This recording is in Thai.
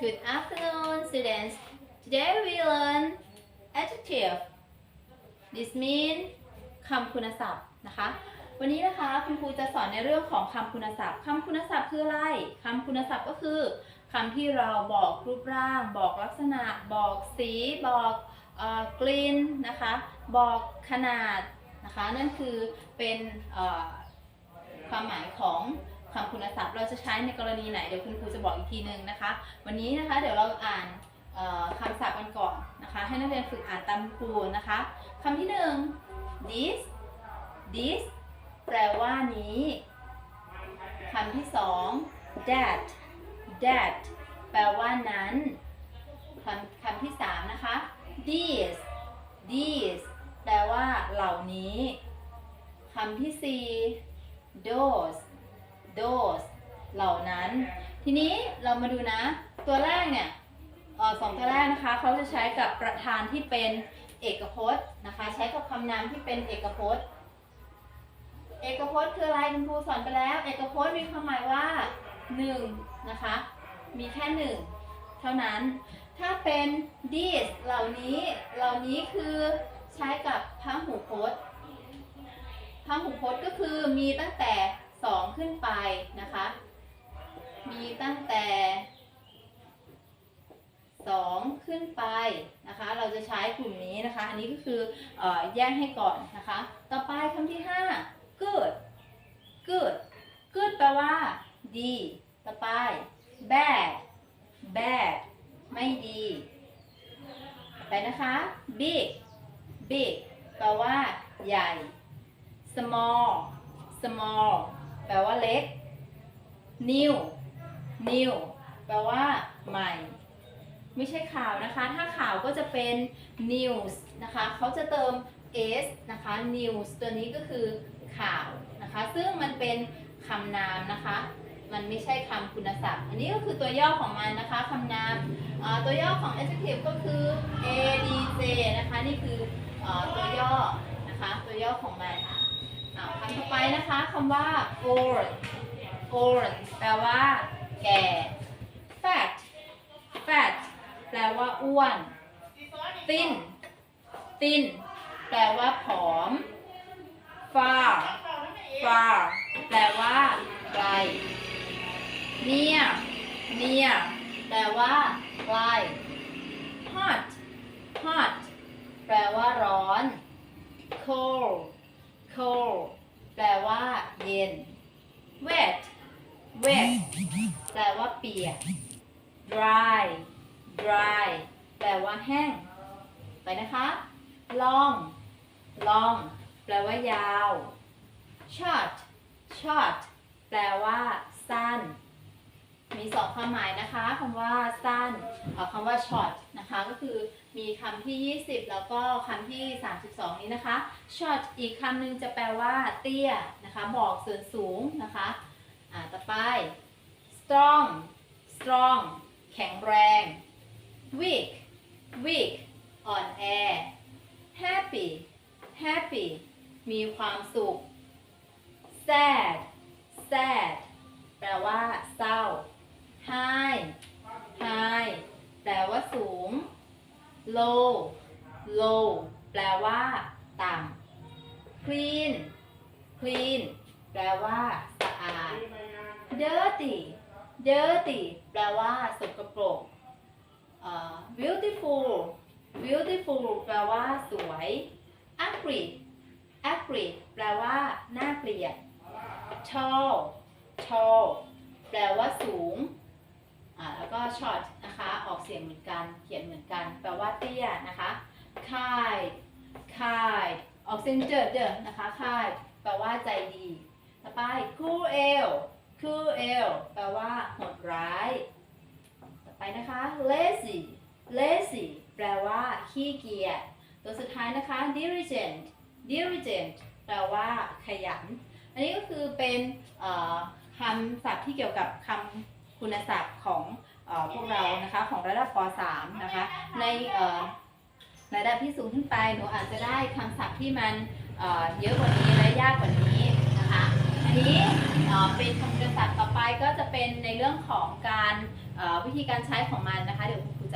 Good afternoon, students. Today we learn adjective. This mean คำคุณศัพท์นะคะ วันนี้นะคะคุณครูจะสอนในเรื่องของคำคุณศัพท์คำคุณศัพท์คืออะไรคำคุณศัพท์ก็คือคำที่เราบอกรูปร่าง บอกลักษณะ บอกสี บอกกลิ่นนะคะ บอกขนาดนะคะ นั่นคือเป็นความหมายของ คำคุณศัพท์เราจะใช้ในกรณีไหนเดี๋ยวคุณครูจะบอกอีกทีนึงนะคะ วันนี้นะคะเดี๋ยวเราอ่านคำศัพท์กันก่อนนะคะ ให้นักเรียนฝึกอ่านตามครูนะคะคำที่หนึ่ง this this แปลว่านี้คำที่สอง that that แปลว่านั้นคำคำที่สามนะคะ these these แปลว่าเหล่านี้คำที่สี่ those those เหล่านั้น ทีนี้เรามาดูนะ ตัวแรกเนี่ยออสองตัวแรกนะคะเขาจะใช้กับประธานที่เป็นเอกพจน์นะคะ ใช้กับคำนามที่เป็นเอกพจน์ เอกพจน์คืออะไรคุณครูสอนไปแล้ว เอกพจน์มีความหมายว่าหนึ่งนะคะมีแค่หนึ่งเท่านั้น ถ้าเป็น this เหล่านี้เหล่านี้คือใช้กับพหูพจน์พหูพจน์ก็คือมีตั้งแต่ สองขึ้นไปนะคะ มีตั้งแต่สองขึ้นไปนะคะ เราจะใช้กลุ่มนี้นะคะ อันนี้ก็คือออแยกให้ก่อนนะคะ ต่อไปคำที่ห้า good good good แปลว่า ดี ต่อไป bad bad ไม่ดี ไปนะคะ big big แปลว่า ใหญ่ small small แปลว่าเล็ก new new แปลว่า ใหม่ ไม่ใช่ข่าวนะคะ ถ้าข่าวก็จะเป็น news นะคะเขาจะเติม s นะคะ news ตัวนี้ก็คือข่าวนะคะ ซึ่งมันเป็นคำนามนะคะ มันไม่ใช่คำคุณศัพท์ อันนี้ก็คือตัวย่อของมันนะคะคำนามตัวย่อของ adjective ก็คือ adj นะคะ นี่คืออตัวย่อนะคะ ตัวย่อของมันอ่าคำ ต่อไปนะคะคำว่า old old แปลว่า แก่ fat fat แปลว่าอ้วน thin thin แปลว่าผอม far far แปลว่าไกล near near แปลว่าใกล้ hot hot แปลว่าร้อน cold cold แปลว่าเย็น wet wet แปลว่าเปียก dry dry แปลว่าแห้ง ไปนะคะ long long แปลว่ายาว short short แปลว่าสั้น มีสองความหมายนะคะคำว่าสั้นเอ่อคำว่า short นะคะก็คือมีคำที่ 20 แล้วก็คำที่ 32 นี้นะคะ short อีกคำหนึ่งจะแปลว่าเตี้ยนะคะบอกส่วนสูงนะคะอ่าต่อไป strong strong แข็งแรง weak weak อ่อนแอ happy happy มีความสุข sad sad แปลว่าเศร้า high high แปลว่าสูง low low แปลว่า ต่ำ clean clean แปลว่าสะอาด dirty dirty แปลว่าสกปรกเอ่อ beautiful beautiful แปลว่าสวย ugly ugly แปลว่าน่าเกลียด tall tall แปลว่าสูง อ่าแล้วก็ short นะคะออกเสียงเหมือนกันเขียนเหมือนกัน แปลว่าเตี้ยนะคะ kind kind ออกเสียงเจอเจอนะคะ kind แปลว่าใจดีต่อไป cruel cruel แปลว่าโหดร้าย ต่อไปนะคะ lazy lazy แปลว่าขี้เกียจตัวสุดท้ายนะคะ diligent diligent แปลว่าขยัน อันนี้ก็คือเป็นคำศัพท์ที่เกี่ยวกับคำ คุณศัพท์ของอพวกเรานะคะของระดับป .3 นะคะในระดับที่สูงขึ้นไปหนูอาจจะได้คำศัพท์ที่มันเยอะกว่านี้และยากกว่านี้นะคะอันนี้เป็นคำศัพท์ต่อไปก็จะเป็นในเรื่องของการวิธีการใช้ของมันนะคะ เดี๋ยวคุณครู